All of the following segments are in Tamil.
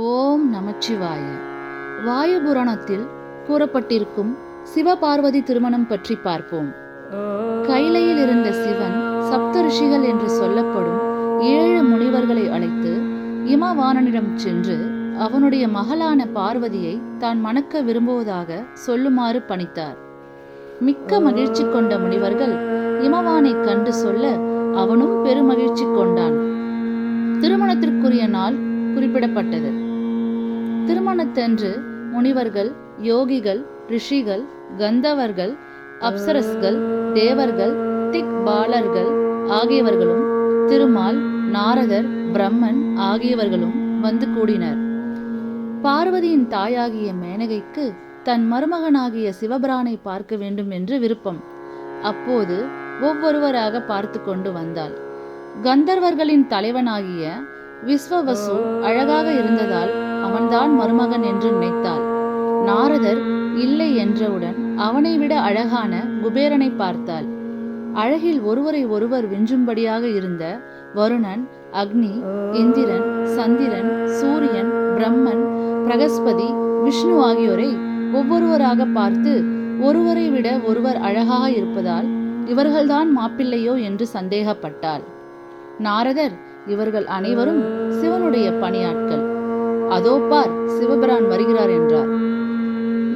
ஓம் நமச்சிவாய. வாயு புராணத்தில் கூறப்பட்டிருக்கும் சிவபார்வதி திருமணம் பற்றி பார்ப்போம். கைலையில் இருந்த சிவன் சப்த ரிஷிகள் என்று சொல்லப்படும் ஏழு முனிவர்களை அழைத்து இமவாணனிடம் சென்று அவனுடைய மகளான பார்வதியை தான் மணக்க விரும்புவதாக சொல்லுமாறு பணித்தார். மிக்க மகிழ்ச்சி கொண்ட முனிவர்கள் இமவானை கண்டு சொல்ல அவனும் பெருமகிழ்ச்சி கொண்டான். திருமணத்திற்குரிய நாள் குறிப்பிடப்பட்டது. திருமணத்தன்று முனிவர்கள் யோகிகள் ரிஷிகள் கந்தவர்கள் அப்சரஸ்கள் தேவர்கள் திக் பாலர்கள் ஆகியவர்களும் திருமால் நாரதர் பிரம்மன் ஆகியவர்களும் வந்து கூடினர். பார்வதியின் தாயாகிய மேனகைக்கு தன் மருமகனாகிய சிவபிரானை பார்க்க வேண்டும் என்று விருப்பம். அப்போது ஒவ்வொருவராக பார்த்து கொண்டு வந்தாள். கந்தர்வர்களின் தலைவனாகிய விஸ்வவசு அழகாக இருந்ததால் அவன்தான் மருமகன் என்று நினைத்தாள். நாரதர் இல்லை என்றவுடன் அவனை விட அழகான குபேரனை பார்த்தாள். அழகில் ஒருவரை ஒருவர் விஞ்சும்படியாக இருந்த வருணன் அக்னி இந்திரன் சந்திரன் சூரியன் பிரம்மன் பிரகஸ்பதி விஷ்ணு ஆகியோரை ஒவ்வொருவராக பார்த்து ஒருவரை விட ஒருவர் அழகாக இருப்பதால் இவர்கள்தான் மாப்பிள்ளையோ என்று சந்தேகப்பட்டாள். நாரதர் இவர்கள் அனைவரும் சிவனுடைய பணியாட்கள். அதோ பார் சிவபிரான் வருகிறார் என்றார்.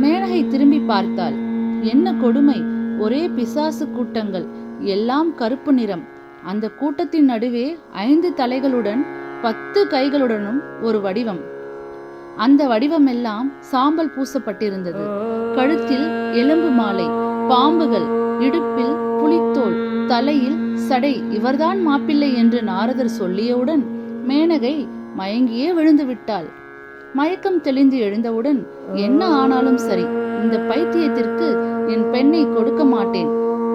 மேனகை திரும்பி பார்த்தாள் என்ன கொடுமை? ஒரே பிசாசு கூட்டங்கள் எல்லாம் கருப்பு நிறம். அந்த கூட்டத்தின் நடுவே ஐந்து தலைகளுடன் பத்து கைகளுடனும் ஒரு வடிவம். அந்த வடிவமெல்லாம் சாம்பல் பூசப்பட்டிருந்தது. கழுத்தில் எலும்பு மாலை பாம்புகள் இடுப்பில் புலித்தோல் தலையில் சடை இவர்தான் மாப்பிள்ளை என்று நாரதர் சொல்லியவுடன் மேனகை மயங்கியே விழுந்து விட்டாள் மயக்கம் தெளிந்து எழுந்தவுடன் என்ன ஆனாலும் சரி இந்த பைத்தியத்திற்கு என் பெண்ணை கொடுக்க மாட்டேன்.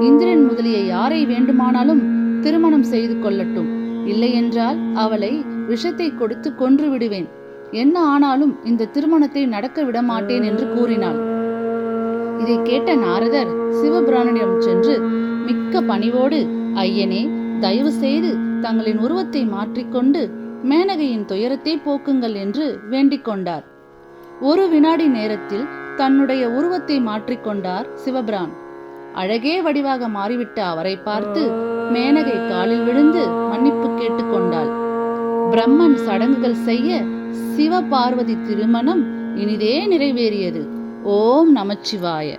இந்திரன் முதலிய யாரை வேண்டுமானாலும் திருமணம் செய்து கொள்ளட்டும். இல்லையென்றால் அவளை விஷத்தை கொடுத்து கொன்று விடுவேன். என்ன ஆனாலும் இந்த திருமணத்தை நடக்க விட மாட்டேன் என்று கூறினாள். இதை கேட்ட நாரதர் சிவபிரானிடம் சென்று மிக்க பணிவோடு ஐயனே தயவு செய்து தங்களின் உருவத்தை மாற்றிக்கொண்டு மேனகையின் துயரத்தை போக்குங்கள் என்று வேண்டிக் கொண்டார் ஒரு வினாடி நேரத்தில் தன்னுடைய உருவத்தை மாற்றிக்கொண்டார் சிவபிரான். அழகே வடிவாக மாறிவிட்ட அவரை பார்த்து மேனகை காலில் விழுந்து மன்னிப்பு கேட்டுக்கொண்டாள். பிரம்மன் சடங்குகள் செய்ய சிவ பார்வதி திருமணம் இனிதே நிறைவேறியது. ஓம் நமச்சிவாய.